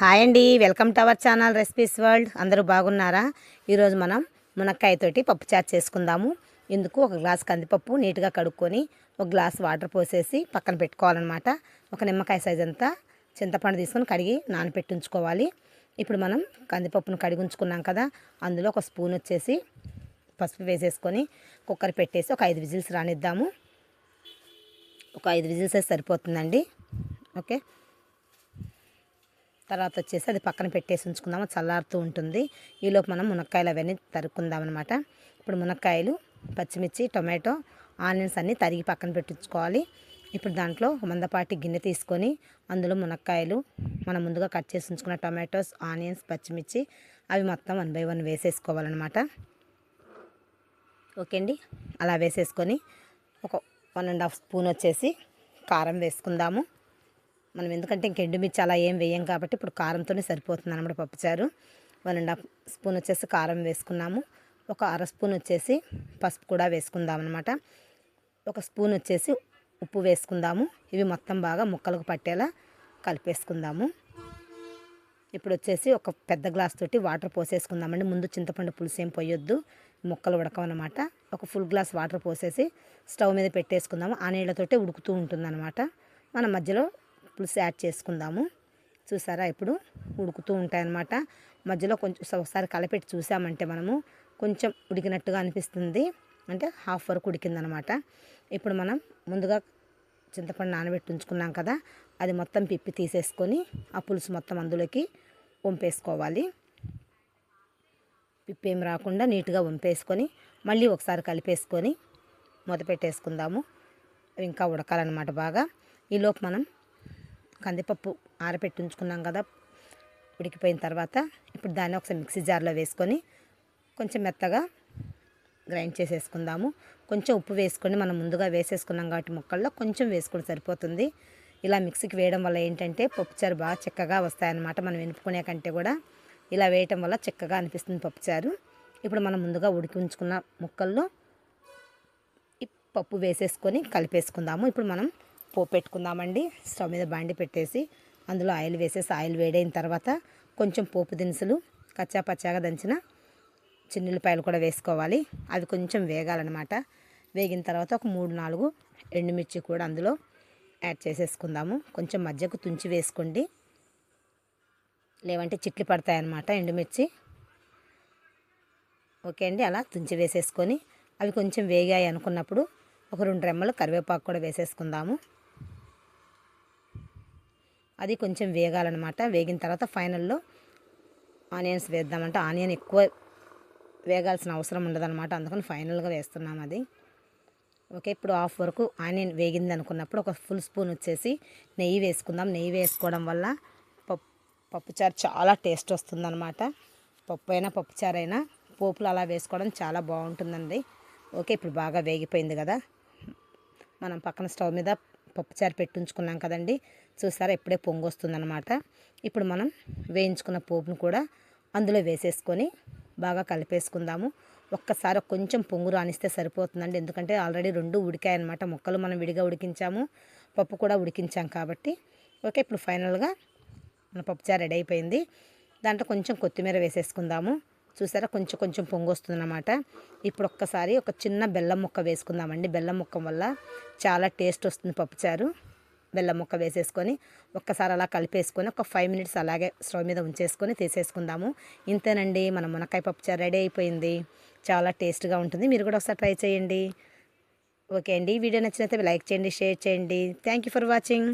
Hi అండి welcome to our channel recipes world. అందరూ బాగున్నారా? ఈరోజు మనం మునక్కాయతోటి పప్పు చాట్ చేసుకుందాము. ఇందుకు ఒక గ్లాస్ కందిపప్పు నీట్గా కడుక్కొని ఒక గ్లాస్ వాటర్ పోసేసి పక్కన పెట్టుకోవాలన్నమాట. ఒక నిమ్మకాయ సైజ్ అంతా చింతపండు తీసుకొని కడిగి నానపెట్టించుకోవాలి ఇప్పుడు మనం కందిపప్పును కడిగి ఉంచుకున్నాం కదా అందులో ఒక స్పూన్ వచ్చేసి పసుపు వేసేసుకొని కుక్కర్ పెట్టేసి ఒక ఐదు విజిల్స్ రానిద్దాము. ఒక ఐదు విజిల్స్ అయితే సరిపోతుందండి. ఓకే? తర్వాత వచ్చేసి అది పక్కన పెట్టేసి ఉంచుకుందాము చల్లారుతూ ఉంటుంది. ఈలోపు మనం మునక్కాయలు అవన్నీ తరుక్కుందాం అనమాట ఇప్పుడు మునక్కాయలు పచ్చిమిర్చి టొమాటో ఆనియన్స్ అన్నీ తరిగి పక్కన పెట్టించుకోవాలి. ఇప్పుడు దాంట్లో మందపాటి గిన్నె తీసుకొని అందులో మునక్కాయలు మనం ముందుగా కట్ చేసి ఉంచుకున్న టొమాటోస్ ఆనియన్స్ పచ్చిమిర్చి అవి మొత్తం వన్ బై వన్ వేసేసుకోవాలన్నమాట. ఓకే అండి? అలా వేసేసుకొని ఒక వన్ అండ్ హాఫ్ స్పూన్ వచ్చేసి కారం వేసుకుందాము. మనం ఎందుకంటే ఇంక ఎండుమిర్చి అలా ఏం వేయం కాబట్టి ఇప్పుడు కారంతోనే సరిపోతుంది అనమాట పప్పుచారు. వన్ అండ్ హాఫ్ స్పూన్ వచ్చేసి కారం వేసుకున్నాము. ఒక అర స్పూన్ వచ్చేసి పసుపు కూడా వేసుకుందాం అనమాట ఒక స్పూన్ వచ్చేసి ఉప్పు వేసుకుందాము. ఇవి మొత్తం బాగా ముక్కలకు పట్టేలా కలిపేసుకుందాము. ఇప్పుడు వచ్చేసి ఒక పెద్ద గ్లాస్ తోటి వాటర్ పోసేసుకుందామండి. ముందు చింతపండు పులుసు ఏం పోయొద్దు. ముక్కలు ఉడకమన్నమాట ఒక ఫుల్ గ్లాస్ వాటర్ పోసేసి స్టవ్ మీద పెట్టేసుకుందాము. ఆ నీళ్ళతోటే ఉడుకుతూ ఉంటుందన్నమాట. మన మధ్యలో పులుసు యాడ్ చేసుకుందాము. చూసారా? ఇప్పుడు ఉడుకుతూ ఉంటాయన్నమాట. మధ్యలో కొంచెం ఒకసారి కలపెట్టి చూసామంటే మనము కొంచెం ఉడికినట్టుగా అనిపిస్తుంది. అంటే హాఫ్ వరకు ఉడికిందనమాట ఇప్పుడు మనం ముందుగా చింతపండు నానబెట్టి ఉంచుకున్నాం కదా అది మొత్తం పిప్పి తీసేసుకొని ఆ పులుసు మొత్తం అందులోకి వంపేసుకోవాలి. పిప్పి ఏం రాకుండా నీట్గా వంపేసుకొని మళ్ళీ ఒకసారి కలిపేసుకొని మూత పెట్టేసుకుందాము ఇంకా ఉడకాలన్నమాట బాగా. ఈలోపు మనం కందిపప్పు ఆరపెట్టి ఉంచుకున్నాం కదా ఉడికిపోయిన తర్వాత ఇప్పుడు దాన్ని ఒకసారి మిక్సీ జార్లో వేసుకొని కొంచెం మెత్తగా గ్రైండ్ చేసేసుకుందాము. కొంచెం ఉప్పు వేసుకొని మనం ముందుగా వేసేసుకున్నాం కాబట్టి ముక్కల్లో కొంచెం వేసుకొని సరిపోతుంది. ఇలా మిక్సీకి వేయడం వల్ల ఏంటంటే పప్పుచారు బాగా చిక్కగా వస్తాయన్నమాట మనం వెనుపుకునే కంటే కూడా. ఇలా వేయటం వల్ల చిక్కగా అనిపిస్తుంది పప్పుచారు. ఇప్పుడు మనం ముందుగా ఉడికి ఉంచుకున్న ముక్కల్లో పప్పు వేసేసుకొని కలిపేసుకుందాము. ఇప్పుడు మనం పోపు పెట్టుకుందామండి స్టవ్ మీద బాండి పెట్టేసి అందులో ఆయిల్ వేసేసి ఆయిల్ వేడైన తర్వాత కొంచెం పోపు దినుసులు కచ్చా పచ్చాగా దంచిన చిన్నులపాయలు కూడా వేసుకోవాలి. అవి కొంచెం వేగాలన్నమాట. వేగిన తర్వాత ఒక మూడు నాలుగు ఎండుమిర్చి కూడా అందులో యాడ్ చేసేసుకుందాము. కొంచెం మధ్యకు తుంచి వేసుకోండి. లేవంటే చిట్లు పడతాయన్నమాట ఎండుమిర్చి. ఓకే అండి అలా తుంచి వేసేసుకొని అవి కొంచెం వేగాయి అనుకున్నప్పుడు ఒక రెండు రెమ్మలు కరివేపాకు కూడా వేసేసుకుందాము. అది కొంచెం వేగాలన్నమాట. వేగిన తర్వాత ఫైనల్లో ఆనియన్స్ వేద్దామంటే. ఆనియన్ ఎక్కువ వేగాల్సిన అవసరం ఉండదన్నమాట. అందుకని ఫైనల్గా వేస్తున్నాం అది. ఓకే ఇప్పుడు హాఫ్ వరకు ఆనియన్ వేగింది అనుకున్నప్పుడు ఒక ఫుల్ స్పూన్ వచ్చేసి నెయ్యి వేసుకుందాం. నెయ్యి వేసుకోవడం వల్ల పప్పు పప్పుచారు చాలా టేస్ట్ వస్తుందన్నమాట. పప్పు అయినా పప్పుచారు అయినా పోపులు అలా వేసుకోవడం చాలా బాగుంటుందండి. ఓకే ఇప్పుడు బాగా వేగిపోయింది కదా. మనం పక్కన స్టవ్ మీద పప్పుచారు పెట్టించుకున్నాం కదండి. చూసారా ఇప్పుడే పొంగు వస్తుందనమాట ఇప్పుడు మనం వేయించుకున్న పోపును కూడా అందులో వేసేసుకొని బాగా కలిపేసుకుందాము. ఒక్కసారి కొంచెం పొంగు రాణిస్తే సరిపోతుందండి. ఎందుకంటే ఆల్రెడీ రెండు ఉడికాయన్నమాట. ముక్కలు మనం విడిగా ఉడికించాము. పప్పు కూడా ఉడికించాం కాబట్టి. ఓకే ఇప్పుడు ఫైనల్గా మన పప్పుచారు రెడీ అయిపోయింది. దాంట్లో కొంచెం కొత్తిమీర వేసేసుకుందాము. చూసారా? కొంచెం కొంచెం పొంగు వస్తుందన్నమాట ఇప్పుడు ఒక్కసారి ఒక చిన్న బెల్లం ముక్క వేసుకుందామండి. బెల్లం ముక్క వల్ల చాలా టేస్ట్ వస్తుంది పప్పుచారు. బెల్లం ముక్క వేసేసుకొని ఒక్కసారి అలా కలిపేసుకొని ఒక ఫైవ్ మినిట్స్ అలాగే స్టవ్ మీద ఉంచేసుకొని తీసేసుకుందాము. ఇంతేనండి మన మునక్కాయ పప్పుచారు రెడీ అయిపోయింది. చాలా టేస్ట్గా ఉంటుంది. మీరు కూడా ఒకసారి ట్రై చేయండి. ఓకే అండి. వీడియో నచ్చినైతే లైక్ చేయండి షేర్ చేయండి. Thank you for watching.